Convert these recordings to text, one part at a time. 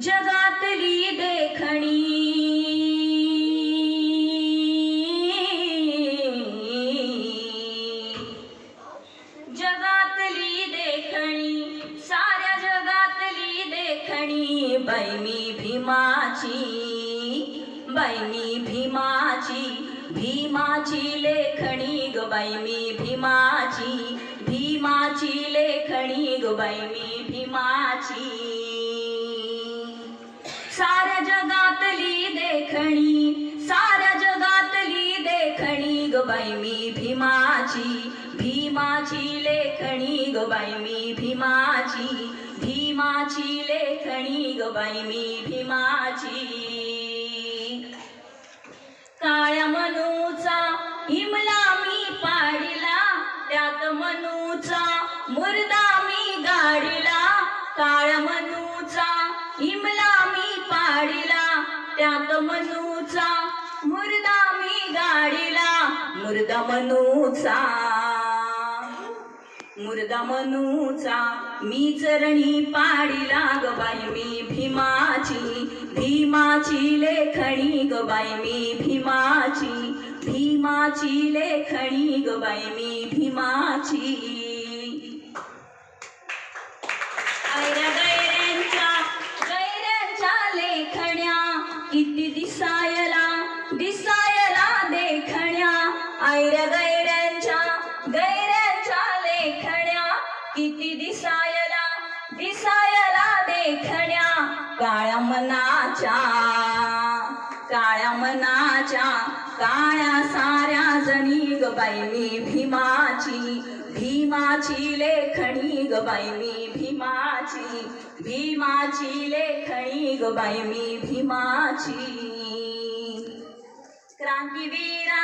जगातली देखणी. जगातली देखणी साऱ्या जगातली देखणी. बैमी भीमाची बैमी भीमाची भीमाची लेखणी ग बैमी भीमाची भीमाची लेखणी ग बैमी भीमाची. देखणी साऱ्या जगातली देखणी ग बाई मी भीमाची भीमाची लेखणी ग बाई मी भीमाची भीमाची लेखणी ग बाई मी भीमाची. काळ्या मनूचा हिमला मी पाडिला त्यात मनूचा मुर्दा मी गाडिला. काळ्या मनूचा हिमला त्यात मनूचा मुर्दा मी गाडीला. मुर्दा मनूचा. मुर्दा मनूचा मी चरणी पाडिला ग बाई मी भीमाची. भीमाची लेखणी ग बाई मी भीमाची. भीमाची लेखणी ग बाई मी भीमाची. ऐऱ्या गैऱ्यांच्या गैऱ्यांच्या लेखण्या. किती दिसायला दिसायला देखण्या. काळ्या मनाच्या काळ्या मनाच्या काळ्या साऱ्या जणी ग बाई मी भीमाची. भीमाची लेखणी ग बाई मी भीमाची. भीमाची लेखणी ग बाई मी भीमाची. क्रांतीवीरा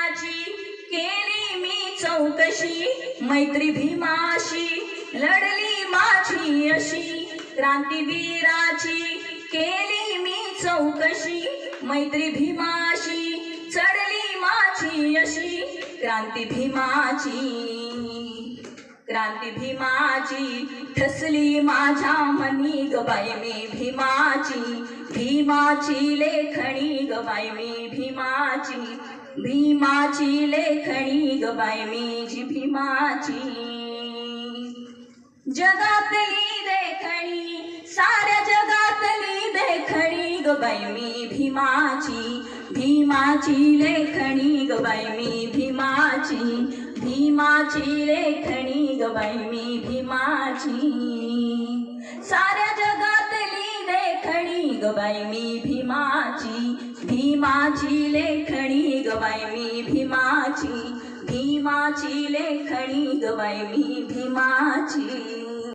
चौकशी मैत्री भीमाशी लढली माझी अशी. क्रांतीवीराची केली मी चौकशी मैत्री भीमाशी चढली माझी अशी. क्रांती भीमाची क्रांती भीमाची ठसली माझ्या मनी गबाई मी भीमाची. भीमाची लेखणी गबाई मी भीमाची. भीमाची लेखणी ग मी जी भीमाची. जगातली देखणी साऱ्या जगातली देखणी गबाई मी भीमाची. भीमाची लेखणी गबाई मी भीमाची. भीमाची लेखणी ग मी भीमाची. गबाई मी भीमाची भीमाची लेखणी गबाई मी भीमाची भीमाची लेखणी गबाई मी भीमाची.